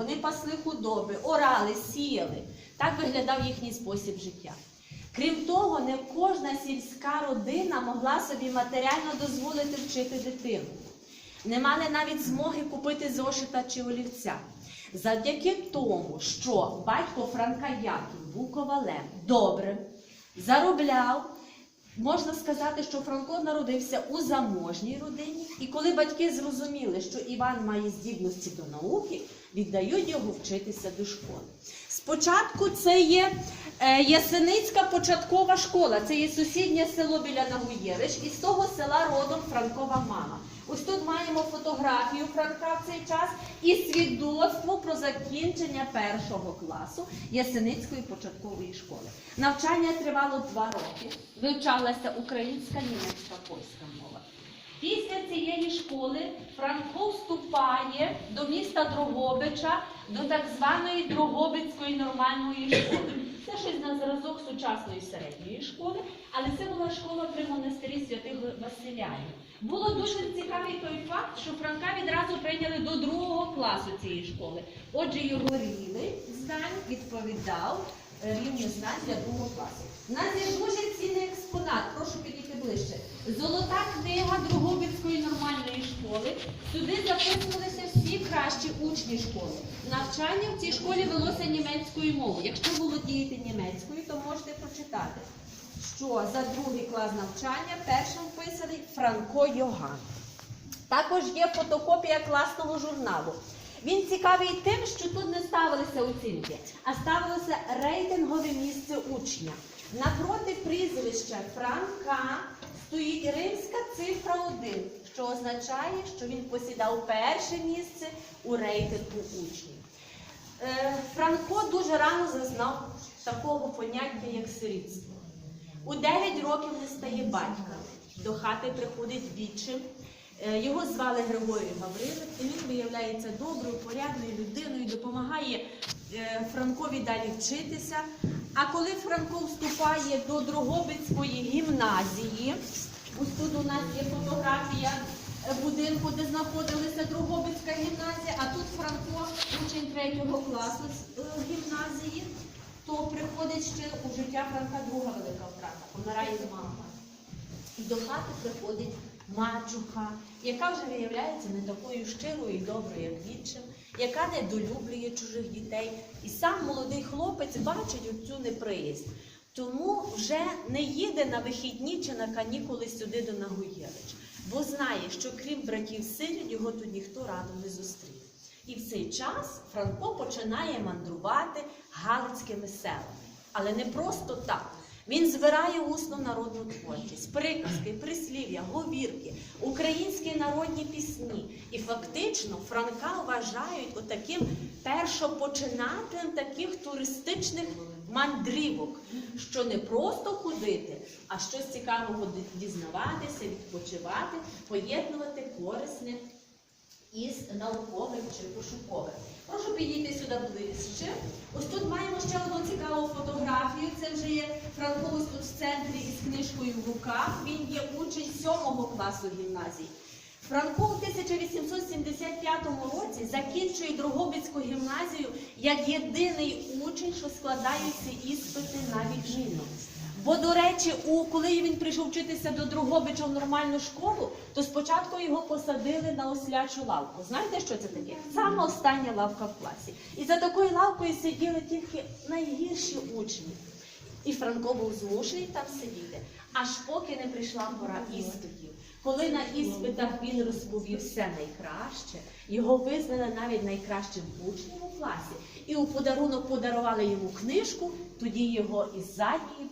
вони пасли худоби, орали, сіяли. Так виглядав їхній спосіб життя. Крім того, не кожна сільська родина могла собі матеріально дозволити вчити дитину. Не мали навіть змоги купити зошита чи олівця. Завдяки тому, що батько Франка Яків був ковалем добрим, заробляв, можна сказати, що Франко народився у заможній родині, і коли батьки зрозуміли, що Іван має здібності до науки, віддають його вчитися до школи. Спочатку це є е, Ясеницька початкова школа, це є сусіднє село біля Нагуєвич, і з того села родом Франкова мама. Ось тут маємо фотографію Франка в цей час і свідоцтво про закінчення першого класу Ясеницької початкової школи. Навчання тривало два роки. Вивчалася українська, німецька, польська мова. Після цієї школи Франко вступає до міста Дрогобича, до так званої Дрогобицької нормальної школи. Це щось на зразок сучасної середньої школи, але це була школа при монастирі святих Василяїв. Було дуже цікавий той факт, що Франка відразу прийняли до другого класу цієї школи. Отже, його рівень знань відповідав е, рівню знань для другого класу. У нас є дуже цінний експонат. Прошу підійти ближче. Золота книга нормальної школи. Сюди записувалися всі кращі учні школи. Навчання в цій школі велося німецькою мовою. Якщо володієте німецькою, то можете прочитати, що за другий клас навчання першим вписаний Франко Йоган. Також є фотокопія класного журналу. Він цікавий тим, що тут не ставилися оцінки, а ставилося рейтингове місце учня. Напроти прізвища Франка стоїть римська цифра 1, що означає, що він посідав перше місце у рейтингу учнів. Е, Франко дуже рано зазнав такого поняття, як сирітство. У 9 років не стає батька. До хати приходить відчим. Е, Його звали Григорій Гаврилик, і він виявляється доброю, порядною людиною, допомагає е, Франкові далі вчитися. А коли Франко вступає до Дрогобицької гімназії, ось тут у нас є фотографія будинку, де знаходилася Дрогобицька гімназія, а тут Франко, учень третього класу е, гімназії, то приходить ще у життя Франка друга велика втрата. Помирає мама. І до хати приходить мачуха, яка вже виявляється не такою щирою і доброю, як відчим, яка недолюблює чужих дітей. І сам молодий хлопець бачить оцю неприязнь. Тому вже не їде на вихідні чи на канікули сюди до Нагуєвич, бо знає, що крім братів сирів, його тут ніхто радо не зустріне. І в цей час Франко починає мандрувати галицькими селами. Але не просто так. Він збирає усну народну творчість, приказки, прислів'я, говірки, українські народні пісні. І фактично Франка вважають отаким першопочинателем таких туристичних мандрівок, що не просто ходити, а щось цікавого дізнаватися, відпочивати, поєднувати корисне із науковим чи пошуковим. Прошу підійти сюди ближче. Ось тут маємо ще одну цікаву фотографію. Це вже є Франко тут в центрі із книжкою в руках. Він є учень сьомого класу гімназії. Франко у 1875 році закінчує Дрогобицьку гімназію як єдиний учень, що складає ці іспити на відміну. Бо, до речі, у, коли він прийшов вчитися до Другобича в нормальну школу, то спочатку його посадили на ослячу лавку. Знаєте, що це таке? Саме остання лавка в класі. І за такою лавкою сиділи тільки найгірші учні. І Франко був змушений там сидіти, аж поки не прийшла пора іспитів. Коли на іспитах він розповів все найкраще, його визнали навіть найкращим учнем у класі, і у подарунок подарували йому книжку, тоді його із задньої